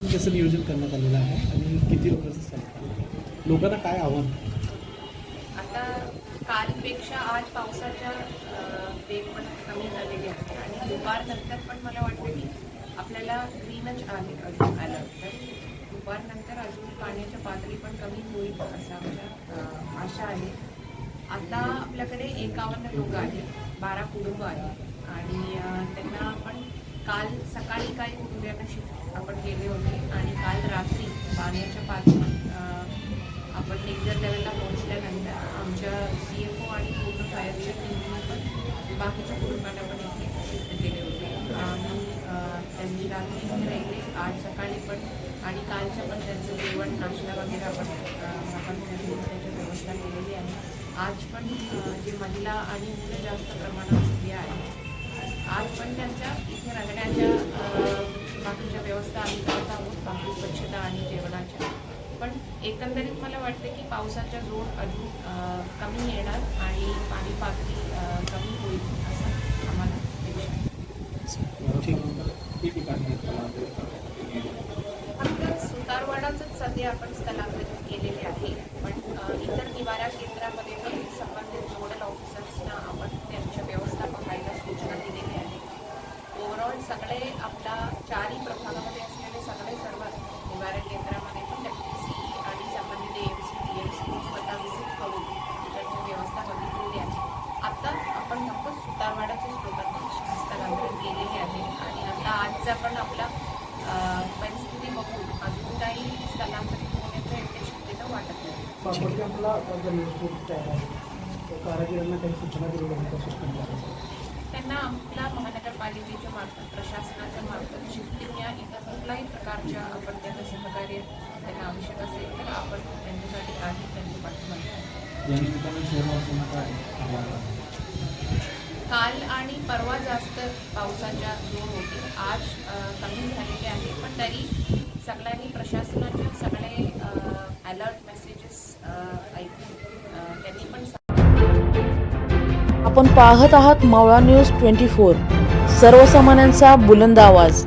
कसं नियोजन करण्यात आलेलं आहे आणि किती लोकांचं चालतं लोकांना काय आव्हान? आता कालपेक्षा आज पावसाच्या वेग पण कमी झालेले आहे आणि दुपारनंतर पण मला वाटतं की आपल्याला ग्रीनच आहे अजून आलं तर दुपारनंतर अजून पाण्याच्या पातळी पण कमी होईल असं आमच्या आशा आहे. आता आपल्याकडे एकावन्न लोक आहेत बारा कुटुंब आहेत आणि त्यांना आपण काल सकाळी काही कुटुंबियांना शिफ्ट आपण गेले होते आणि काल रात्री पाण्याच्या पातळी आपण डेंजर लेवलला पोहोचल्यानंतर आमच्या सी एफ ओ आणि पूर्ण फायरच्या टीमने पण बाकीच्या कुटुंबांना पण इथे शिफ्ट केले होते. आणि त्यांनी रात्री इथे राहिले आज सकाळी पण आणि कालच्या पण त्यांचं जेवण नाश्ता वगैरे आपण आपण त्यांची त्याची व्यवस्था केलेली आहे. आज पण जे महिला आणि मुलं जास्त प्रमाणात स्त्रिया आहेत आज पण त्यांच्या इथे राहण्याच्या बाकीच्या व्यवस्था आम्ही करत आहोत बाकी स्वच्छता आणि जेवणाच्या. पण एकंदरीत मला वाटतं की पावसाचा जोर अजून कमी येणार आणि पाणी पातळी कमी होईल असं आम्हाला फक्त सुतारवाडाचंच सध्या आपण स्थलांतरित केलेले आहे पण अ, इतर निवारा केंद्रामध्ये पण संबंधित नोडल ऑफिसर्सना आपण त्यांच्या व्यवस्था बघायला सूचना दिलेली आहे ओव्हरऑल सगळे आपला चारही प्रभागामध्ये असलेले सगळे सर्व निवारा केंद्रामध्ये पण डब्ल्यू सी आणि संबंधित M C D M C स्वतः विजिट करून त्यांची व्यवस्था बघितलेली आहे आता आपण फक्त सुतारवाडाचेच लोकांना स्थलांतरित केलेले आहे आणि आता आजचा पण आपला परिस्थिती बघून अजून काही स्थलांतरित होण्याचं एवढी शक्यता वाटत नाही. त्यांना आपल्या महानगरपालिकेच्या मार्फत प्रशासनाच्या मार्फत शिफ्टिंग या इतर कुठल्याही प्रकारच्या आपण त्यांना सहकार्य त्यांना आवश्यक असेल तर आपण त्यांच्यासाठी काही त्यांच्या पाठीमागे. काल आणि परवा जास्त पावसाच्या जोर होती आज कमी झालेले आहे. पण तरी सगळ्यांनी प्रशासनाचे सगळे अलर्ट मेसेजेस ऐकून त्यांनी पण आपण पाहत आहात मावळा न्यूज ट्वेंटी फोर. सर्वसामान्यांचा बुलंद आवाज.